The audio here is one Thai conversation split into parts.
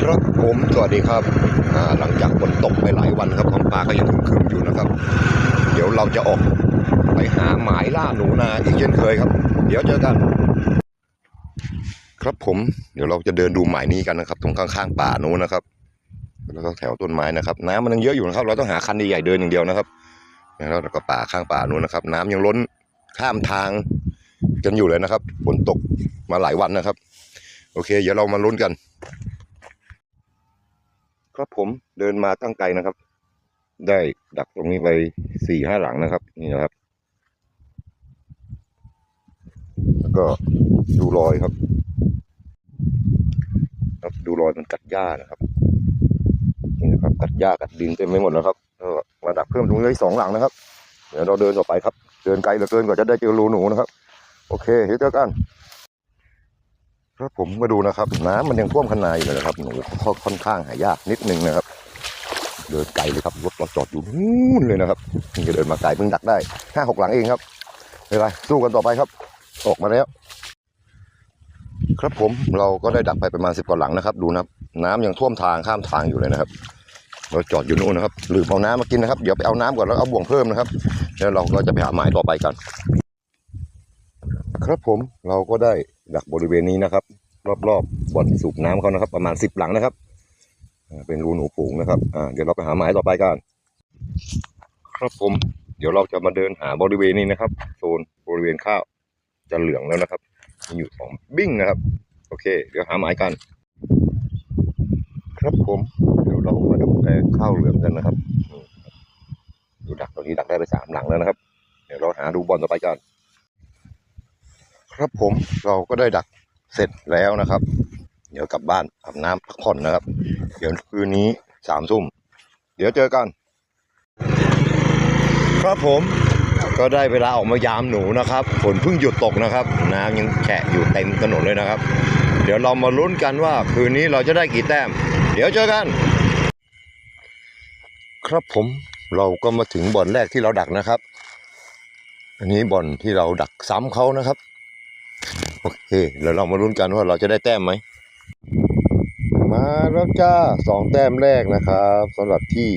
ครับผมสวัสดีครับหลังจากฝนตกไปหลายวันครับท้องฟ้าก็ยังครึมๆอยู่นะครับ เดี๋ยวเราจะออกไปหาหมายล่าหนูนาอีกเช่นเคยครับ เดี๋ยวเจอกัน ครับผมเดี๋ยวเราจะเดินดูหมายนี้กันนะครับ ตรงข้างๆป่านู้นนะครับ แล้วก็แถวต้นไม้นะครับ น้ำมันยังเยอะอยู่นะครับ เราต้องหาคันใหญ่ๆเดินอย่างเดียวนะครับแล้วก็ป่าข้างป่านู้นนะครับ น้ำยังล้นข้ามทางกันอยู่เลยนะครับฝนตกมาหลายวันนะครับ โอเค เดี๋ยวเรามาลุ้นกัน ครับผมเดินมาตั้งไกลนะครับ ได้ดักตรงนี้ไปสี่ห้าหลังนะครับ นี่นะครับ แล้วก็ดูรอยครับ ครับดูรอยมันกัดหญ้านะครับนี่นะครับ กัดหญ้ากัดดินเต็มไปหมดแล้วครับมาดักเพิ่มตรงนี้สองหลังนะครับ เดี๋ยวเราเดินต่อไปครับ เดินไกลเหลือเกินกว่าจะได้เจอรูหนูนะครับ โอเคเดี๋ยวเจอกัน ครับผมมาดูนะครับ น้ำมันยังท่วมขนาอยู่เลยนะครับหนูค่อนข้างหายากนิดนึงนะครับ เดินไกลเลยครับรถเราจอดอยู่นู่นเลยนะครับนี่ก็เดินมาไกลเพิ่งดักได้ห้าหกหลังเองครับไม่เป็นไรสู้กันต่อไปครับ ออกมาแล้ว ครับผมเราก็ได้ดักไปประมาณสิบกว่าหลังนะครับ ดูนะครับน้ำยังท่วมทางข้ามทางอยู่เลยนะครับ เราจอดอยู่นู่นนะครับลืมเอาน้ำมากินนะครับเดี๋ยวไปเอาน้ำก่อนแล้วเอาบ่วงเพิ่มนะครับ แล้วเราก็จะไปหาหมายต่อไปกัน ครับผมเราก็ได้ดักบริเวณนี้นะครับ รอบๆบ่อนสูบน้ำเขานะครับ ประมาณสิบหลังนะครับเป็นรูหนูฝูงนะครับอ่าเดี๋ยวเราไปหาหมายต่อไปกันครับผม เดี๋ยวเราจะมาเดินหาบริเวณนี้นะครับโซนบริเวณข้าวจะเหลืองแล้วนะครับมีอยู่สองบิ้งนะครับ โอเค เดี๋ยวหาหมายกัน ครับผมเดี๋ยวเรามาดูแปลงข้าวเหลืองกันนะครับดูดักตรงนี้ดักได้ไปสามหลังแล้วนะครับ เดี๋ยวเราหาดูบอลต่อไปกัน ครับผมเราก็ได้ดัก เสร็จแล้วนะครับ เดี๋ยวกลับบ้านอาบน้ำพักผ่อนนะครับ เดี๋ยวคืนนี้สามทุ่มเดี๋ยวเจอกัน ครับผมก็ได้เวลาออกมายามหนูนะครับฝนเพิ่งหยุดตกนะครับ น้ำยังแฉะอยู่เต็มถนนเลยนะครับ เดี๋ยวเรามาลุ้นกันว่าคืนนี้เราจะได้กี่แต้ม เดี๋ยวเจอกัน ครับผมเราก็มาถึงบ่อนแรกที่เราดักนะครับ อันนี้บ่อนที่เราดักซ้ำเขานะครับ โอเคเดี๋ยวเรามาลุ้นกันว่าเราจะได้แต้มไหม มาแล้วจ้าสองแต้มแรกนะครับสำหรับที่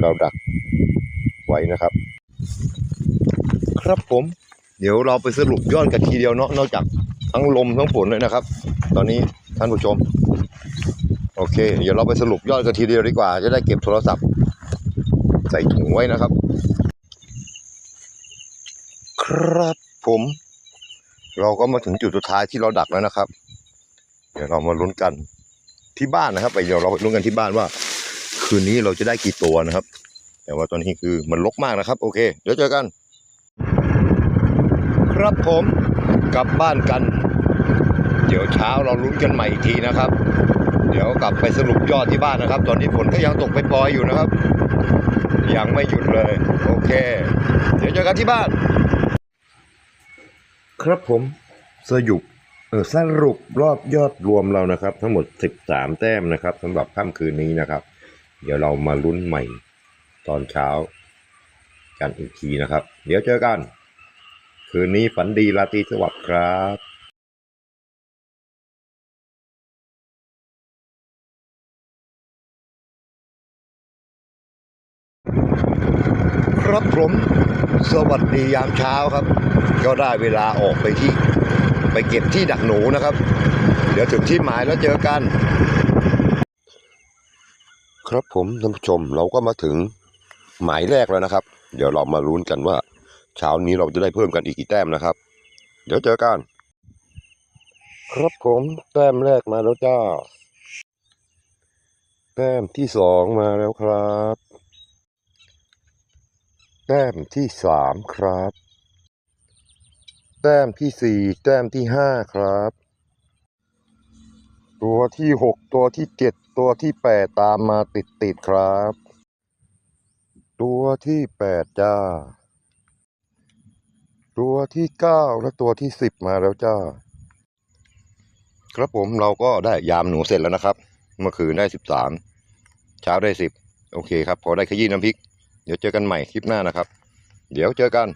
เราดักไว้นะครับ ครับผม เดี๋ยวเราไปสรุปยอดกันทีเดียวเนาะนอกจากทั้งลมทั้งฝนเลยนะครับ ตอนนี้ท่านผู้ชม โอเค เดี๋ยวเราไปสรุปยอดกันทีเดียวดีกว่า จะได้เก็บโทรศัพท์ ใส่ถุงไว้นะครับ ครับผม เราก็มาถึงจุดสุดท้ายที่เราดักแล้วนะครับ เดี๋ยวเรามาลุ้นกันที่บ้านนะครับไปเดี๋ยวเราไปลุ้นกันที่บ้านว่า คืนนี้เราจะได้กี่ตัวนะครับ แต่ว่าตอนนี้คือมันลกมากนะครับ โอเค เดี๋ยวเจอกัน ครับผมกลับบ้านกัน เดี๋ยวเช้าเราลุ้นกันใหม่อีกทีนะครับ เดี๋ยวกลับไปสรุปยอดที่บ้านนะครับ ตอนนี้ฝนก็ยังตกไปปล่อยอยู่นะครับ ยังไม่หยุดเลย โอเค เดี๋ยวเจอกันที่บ้าน ครับผมสรุปเออสรุปรอบยอดรวมเรานะครับ ทั้งหมด 13 แต้มนะครับสำหรับค่ำคืนนี้นะครับ เดี๋ยวเรามาลุ้นใหม่ตอนเช้า กันอีกทีนะครับ เดี๋ยวเจอกัน คืนนี้ฝันดีราตรีสวัสดิ์ครับ ครับผมสวัสดียามเช้าครับ ก็ได้เวลาออกไปที่ ไปเก็บที่ดักหนูนะครับ เดี๋ยวถึงที่หมายแล้วเจอกัน ครับผมท่านผู้ชมเราก็มาถึงหมายแรกแล้วนะครับ เดี๋ยวเรามาลุ้นกันว่า เช้านี้เราจะได้เพิ่มกันอีกกี่แต้มนะครับ เดี๋ยวเจอกัน ครับผมแต้มแรกมาแล้วจ้า แต้มที่สองมาแล้วครับ แต้มที่สามครับ แต้มที่สี่แต้มที่ห้าครับ ตัวที่หกตัวที่เจ็ดตัวที่แปดตามมาติดติดๆครับ ตัวที่แปดจ้า ตัวที่เก้าและตัวที่สิบมาแล้วจ้า ครับผมเราก็ได้ยามหนูเสร็จแล้วนะครับ เมื่อคืนได้สิบสามเช้าได้สิบโอเคครับ พอได้ขยี้น้ำพริก เดี๋ยวเจอกันใหม่คลิปหน้านะครับ เดี๋ยวเจอกัน